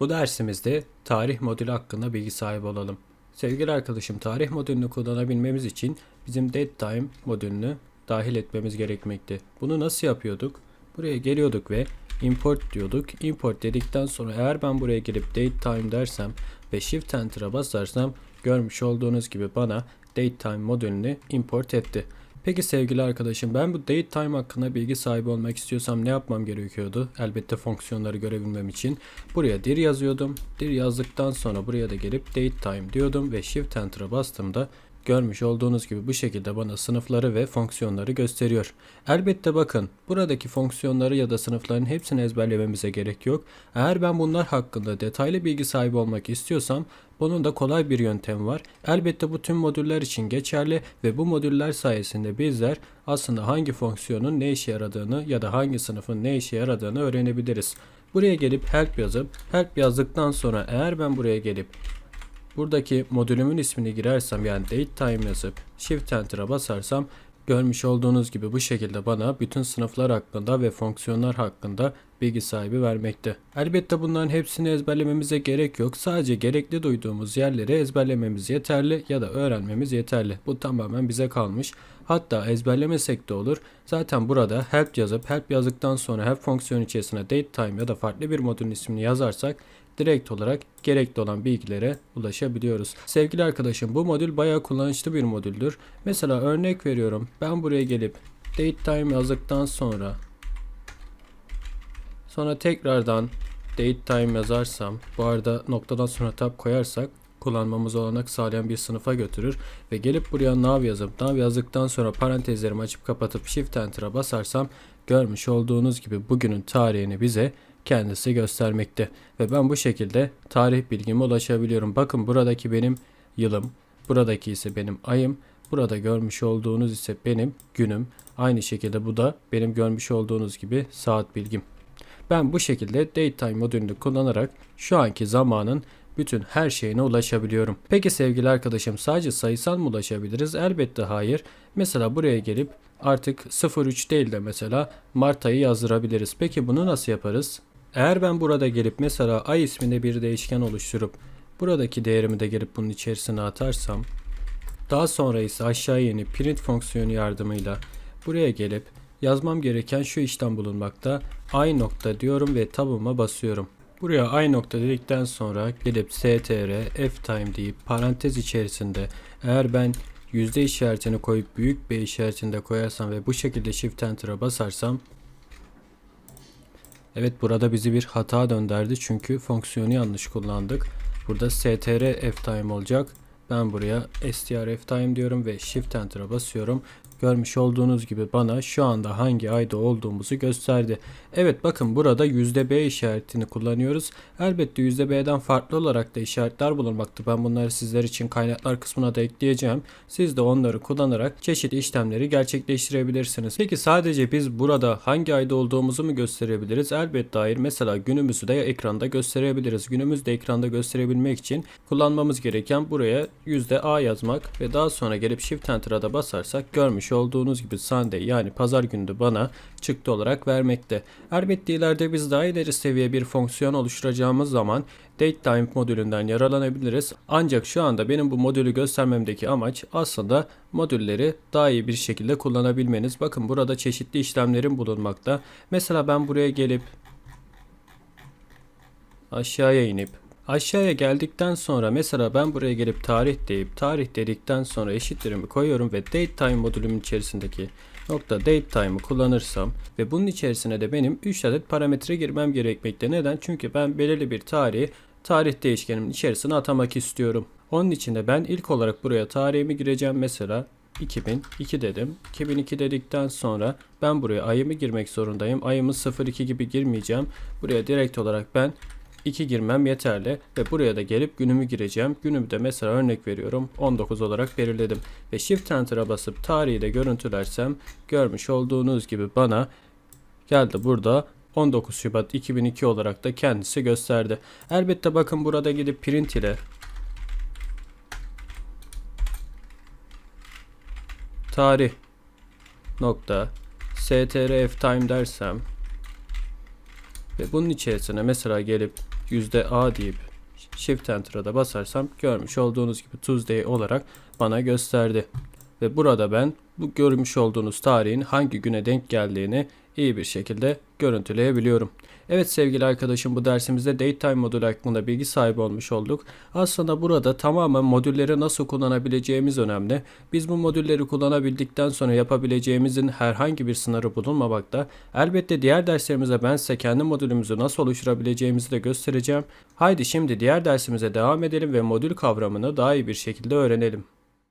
Bu dersimizde tarih modülü hakkında bilgi sahibi olalım. Sevgili arkadaşım tarih modülünü kullanabilmemiz için bizim datetime modülünü dahil etmemiz gerekmekte. Bunu nasıl yapıyorduk? Buraya geliyorduk ve import diyorduk. Import dedikten sonra eğer ben buraya gelip datetime dersem ve shift enter'a basarsam görmüş olduğunuz gibi bana datetime modülünü import etti. Peki sevgili arkadaşım ben bu datetime hakkında bilgi sahibi olmak istiyorsam ne yapmam gerekiyordu? Elbette fonksiyonları görebilmem için buraya dir yazıyordum. Dir yazdıktan sonra buraya da gelip datetime diyordum ve shift enter'a bastığımda görmüş olduğunuz gibi bu şekilde bana sınıfları ve fonksiyonları gösteriyor. Elbette bakın buradaki fonksiyonları ya da sınıfların hepsini ezberlememize gerek yok. Eğer ben bunlar hakkında detaylı bilgi sahibi olmak istiyorsam bunun da kolay bir yöntemi var. Elbette bu tüm modüller için geçerli ve bu modüller sayesinde bizler aslında hangi fonksiyonun ne işe yaradığını ya da hangi sınıfın ne işe yaradığını öğrenebiliriz. Buraya gelip help yazıp help yazdıktan sonra eğer ben buraya gelip buradaki modülümün ismini girersem yani datetime yazıp shift enter'a basarsam görmüş olduğunuz gibi bu şekilde bana bütün sınıflar hakkında ve fonksiyonlar hakkında bilgi sahibi vermekte. Elbette bunların hepsini ezberlememize gerek yok. Sadece gerekli duyduğumuz yerleri ezberlememiz yeterli ya da öğrenmemiz yeterli. Bu tamamen bize kalmış. Hatta ezberlemesek de olur. Zaten burada help yazıp help yazdıktan sonra help fonksiyonu içerisine datetime ya da farklı bir modülün ismini yazarsak direkt olarak gerekli olan bilgilere ulaşabiliyoruz. Sevgili arkadaşım bu modül bayağı kullanışlı bir modüldür. Mesela örnek veriyorum. Ben buraya gelip datetime yazdıktan sonra sonra tekrardan datetime yazarsam bu arada noktadan sonra tab koyarsak kullanmamız olanak sağlayan bir sınıfa götürür ve gelip buraya nav yazıp nav yazdıktan sonra parantezlerimi açıp kapatıp shift enter'a basarsam görmüş olduğunuz gibi bugünün tarihini bize kendisi göstermekte ve ben bu şekilde tarih bilgime ulaşabiliyorum. Bakın buradaki benim yılım, buradaki ise benim ayım, burada görmüş olduğunuz ise benim günüm. Aynı şekilde bu da benim görmüş olduğunuz gibi saat bilgim. Ben bu şekilde datetime modülünü kullanarak şu anki zamanın bütün her şeyine ulaşabiliyorum. Peki sevgili arkadaşım sadece sayısal mı ulaşabiliriz? Elbette hayır. Mesela buraya gelip artık 03 değil de mesela Mart ayı yazdırabiliriz. Peki bunu nasıl yaparız? Eğer ben burada gelip mesela ay isminde bir değişken oluşturup buradaki değerimi de gelip bunun içerisine atarsam daha sonra ise aşağıya inip print fonksiyonu yardımıyla buraya gelip yazmam gereken şu işlem bulunmakta. Ay nokta diyorum ve tabıma basıyorum. Buraya ay nokta dedikten sonra gelip str f time deyip parantez içerisinde eğer ben yüzde işaretini koyup büyük bir işaretini de koyarsam ve bu şekilde shift enter'a basarsam Evet burada bizi bir hata döndürdü çünkü fonksiyonu yanlış kullandık. Burada str ftime olacak. Ben buraya str ftime diyorum ve shift enter'a basıyorum. Görmüş olduğunuz gibi bana şu anda hangi ayda olduğumuzu gösterdi. Evet bakın burada %B işaretini kullanıyoruz. Elbette %B'den farklı olarak da işaretler bulunmakta. Ben bunları sizler için kaynaklar kısmına da ekleyeceğim. Siz de onları kullanarak çeşitli işlemleri gerçekleştirebilirsiniz. Peki sadece biz burada hangi ayda olduğumuzu mu gösterebiliriz? Elbette hayır. Mesela günümüzü de ekranda gösterebiliriz. Günümüzü de ekranda gösterebilmek için kullanmamız gereken buraya %A yazmak ve daha sonra gelip Shift Enter'a da basarsak görmüş olduğunuz gibi Sunday yani pazar günü bana çıktı olarak vermekte. Elbette ileride biz daha ileri seviye bir fonksiyon oluşturacağımız zaman datetime modülünden yararlanabiliriz. Ancak şu anda benim bu modülü göstermemdeki amaç aslında modülleri daha iyi bir şekilde kullanabilmeniz. Bakın burada çeşitli işlemlerin bulunmakta. Mesela ben buraya gelip aşağıya inip Aşağıya geldikten sonra mesela ben buraya gelip tarih deyip tarih dedikten sonra eşitlerimi koyuyorum ve datetime modülümün içerisindeki nokta datetime'ı kullanırsam ve bunun içerisine de benim 3 adet parametre girmem gerekmekte. Neden? Çünkü ben belirli bir tarihi tarih değişkenimin içerisine atamak istiyorum. Onun için de ben ilk olarak buraya tarihimi gireceğim. Mesela 2002 dedim. 2002 dedikten sonra ben buraya ayımı girmek zorundayım. Ayımı 02 gibi girmeyeceğim. Buraya direkt olarak ben 2 girmem yeterli ve buraya da gelip günümü gireceğim. Günümü de mesela örnek veriyorum 19 olarak belirledim ve Shift Enter'a basıp tarihi de görüntülersem görmüş olduğunuz gibi bana geldi burada 19 Şubat 2002 olarak da kendisi gösterdi. Elbette bakın burada gidip print ile tarih nokta strf time dersem ve bunun içerisine mesela gelip %A deyip Shift Enter'a da basarsam görmüş olduğunuz gibi Tuesday olarak bana gösterdi. Ve burada ben bu görmüş olduğunuz tarihin hangi güne denk geldiğini iyi bir şekilde görüntüleyebiliyorum. Evet sevgili arkadaşım bu dersimizde Datetime modülü hakkında bilgi sahibi olmuş olduk. Aslında burada tamamen modülleri nasıl kullanabileceğimiz önemli. Biz bu modülleri kullanabildikten sonra yapabileceğimizin herhangi bir sınırı bulunmamakta. Elbette diğer derslerimizde ben size kendi modülümüzü nasıl oluşturabileceğimizi de göstereceğim. Haydi şimdi diğer dersimize devam edelim ve modül kavramını daha iyi bir şekilde öğrenelim.